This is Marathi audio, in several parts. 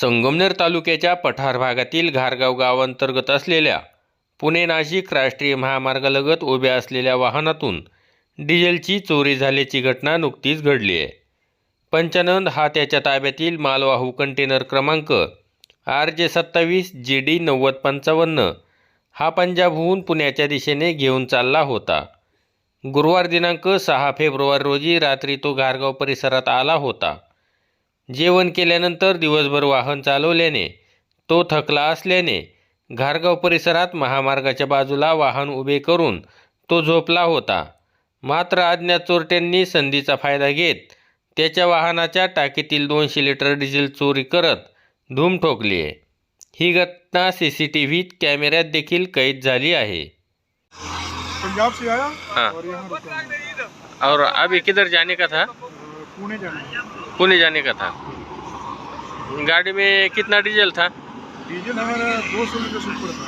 संगमनेर तालुक्याच्या पठार भागातील घारगाव गावांतर्गत असलेल्या पुणे नाशिक राष्ट्रीय महामार्गालगत उभ्या असलेल्या वाहनातून डिझेलची चोरी झाल्याची घटना नुकतीच घडली आहे. पंचानंद हा त्याच्या ताब्यातील मालवाहू कंटेनर क्रमांक आर जे सत्तावीस जी डी नव्वद पंचावन्न हा पंजाबहून पुण्याच्या दिशेने घेऊन चालला होता. गुरुवार दिनांक सहा फेब्रुवारी रोजी रात्री तो घारगाव परिसरात आला होता. जेवण केल्यानंतर दिवसभर वाहन चालवल्याने तो थकला असल्याने घारगाव परिसरात महामार्गाच्या बाजूला वाहन उभे करून तो झोपला होता. मात्र अज्ञात चोरट्यांनी संधीचा फायदा घेत त्याच्या वाहनाच्या टाकीतील दोनशे लिटर डिझेल चोरी करत धूम ठोकली आहे ही घटना सी सी टी व्ही कॅमेऱ्यात देखील कैद झाली आहे. पंजाब से आया हाँ। और। और अभी किधर जाने का था? पुणे जाना। पुणे जाने का था। गाड़ी में कितना डीजल था? डीजल हमारा दो सौ लीटर से ऊपर था।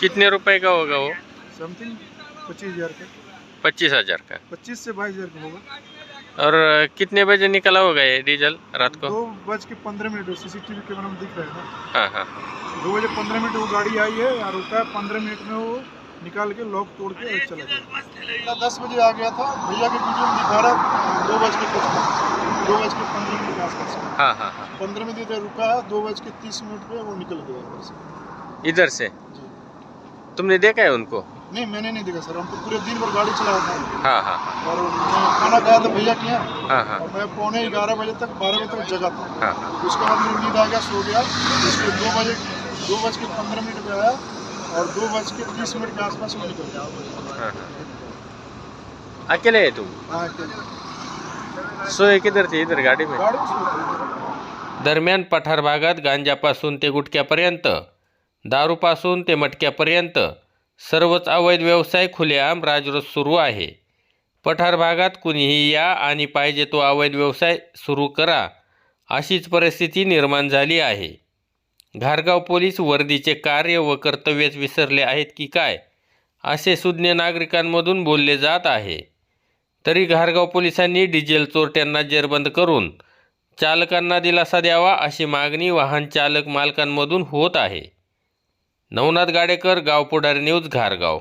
कितने रुपए का होगा वो? समथिंग पच्चीस हज़ार का। पच्चीस हज़ार का। पच्चीस से बाईस हज़ार का होगा। और कितने बजे निकला होगा ये डीजल रात को? दो बज के पंद्रह मिनट सीसीटीवी कैमरा में दिख रहा है ना। हाँ हाँ हाँ। दो बजे पंद्रह मिनट वो गाड़ी आई है रुका है पंद्रह मिनट में वो निकाल के लॉक तोड़ के चला गया। दस बजे आ गया था। भैया के वीडियो में दिखा रहा दो बज के कुछ दो बज के पंद्रह मिनट के आसपास। हाँ हाँ हाँ। पंद्रह मिनट इधर रुका दो बज के तीस मिनट पे वो निकल गया इधर से। इधर से? तुमने देखा है उनको? नहीं मैंने नहीं देखा सर। हम तो पूरे दिन भर गाड़ी चलाया था। हाँ हाँ हाँ। और मैं खाना खाया था भैया के यहाँ। हाँ हाँ। और मैं पौने ग्यारह बजे तक बारह बजे तक जगा था। हाँ उसके बाद मुझे नींद आ गया सो गया। इसलिए दो बजे दो बज के पंद्रह मिनट पे आया। और दो बज के तीस मिनट के आसपास वो निकल गया हाँ हाँ। अकेले है तुम हाँ, ठीक। सोए किधर थे? इधर गाड़ी में? में सो। दरम्यान पठार भागात गांजापासून ते गुटख्यापर्यंत दारूपासून ते मटक्यापर्यंत सर्वच अवैध व्यवसाय खुलेआम राजरोस सुरू आहे. पठार भागात कुणीही या आणि पाहिजे तो अवैध व्यवसाय सुरू करा अशीच परिस्थिती निर्माण झाली आहे. घारगाव पोलीस वर्दीचे कार्य व कर्तव्यच विसरले आहेत की काय असे सुज्ञ नागरिकांमधून बोलले जात आहे. तरी घारगाव पोलिसांनी डिझेल चोरट्यांना जेरबंद करून चालकांना दिलासा द्यावा अशी मागणी वाहन चालक मालकांमधून होत आहे. नवनाथ गाडेकर गावपुढारी न्यूज घारगाव.